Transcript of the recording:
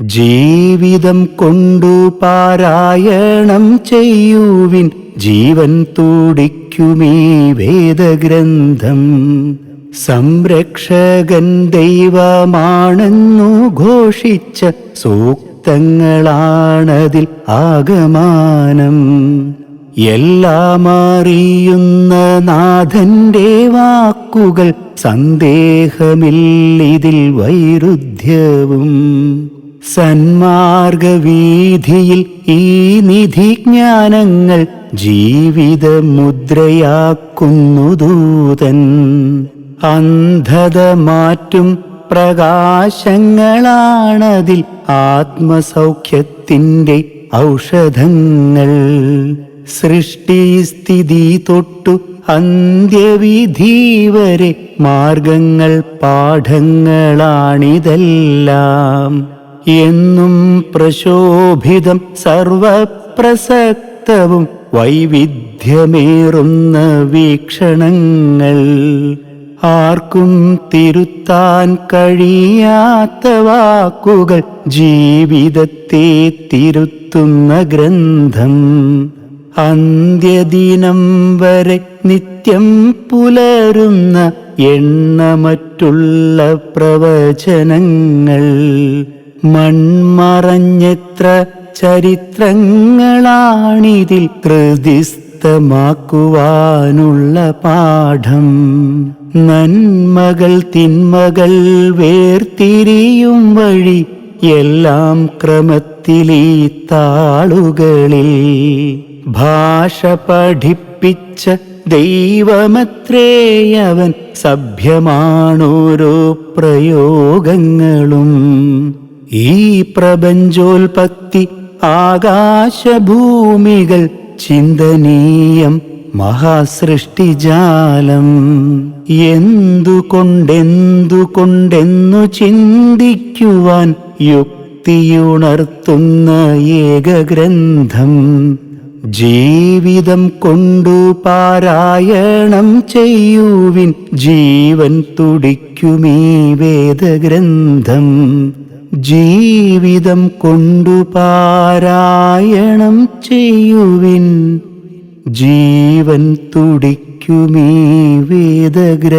ജീവിതം കൊണ്ടു പാരായണം ചെയ്യുവിൻ ജീവൻ തുടിക്കുമീ വേദഗ്രന്ഥം. സംരക്ഷകൻ ദൈവമാണെന്നു ഘോഷിച്ച സൂക്തങ്ങളാണതിൽ ആഗമാനം. എല്ലാം അറിയുന്ന നാഥന്റെ വാക്കുകൾ സന്ദേഹമില്ലിതിൽ വൈരുദ്ധ്യവും. സന്മാർഗവീതിയിൽ ഈ നിധിജ്ഞാനങ്ങൾ ജീവിത മുദ്രയാക്കുന്നു ദൂതൻ. അന്ധത മാറ്റും പ്രകാശങ്ങളാണതിൽ ആത്മസൗഖ്യത്തിന്റെ ഔഷധങ്ങൾ. സൃഷ്ടിസ്ഥിതി തൊട്ടു അന്ത്യവിധി വരെ മാർഗങ്ങൾ പാഠങ്ങളാണിതെല്ലാം. എന്നും പ്രശോഭിതം സർവപ്രസക്തവും വൈവിധ്യമേറുന്ന വീക്ഷണങ്ങൾ. ആർക്കും തിരുത്താൻ കഴിയാത്ത വാക്കുകൾ ജീവിതത്തെ തിരുത്തുന്ന ഗ്രന്ഥം. അന്ത്യദിനം വരെ നിത്യം പുലരുന്ന എണ്ണമറ്റുള്ള പ്രവചനങ്ങൾ. മൺമറഞ്ഞെത്ര ചരിത്രങ്ങളാണിതിൽ ഹൃദിസ്ഥമാക്കുവാനുള്ള പാഠം. നന്മകൾ തിന്മകൾ വേർതിരിയും വഴി എല്ലാം ക്രമത്തിലീ താളുകളിൽ. ഭാഷ പഠിപ്പിച്ച ദൈവമത്രേയവൻ സഭ്യമാണോരോ പ്രയോഗങ്ങളും. ഈ പ്രപഞ്ചോൽപത്തി ആകാശഭൂമികൾ ചിന്തനീയം മഹാസൃഷ്ടിജാലം. എന്തുകൊണ്ടെന്തുകൊണ്ടെന്നു ചിന്തിക്കുവാൻ യുക്തിയുണർത്തുന്ന ഏകഗ്രന്ഥം. ജീവിതം കൊണ്ടു പാരായണം ചെയ്യുവിൻ ജീവൻ തുടിക്കുമീ വേദഗ്രന്ഥം. ജീവിതം കൊണ്ടു പാരായണം ചെയ്യുവിൻ. ജീവൻ തുടിക്കുമീ വേദഗ്രന്ഥം.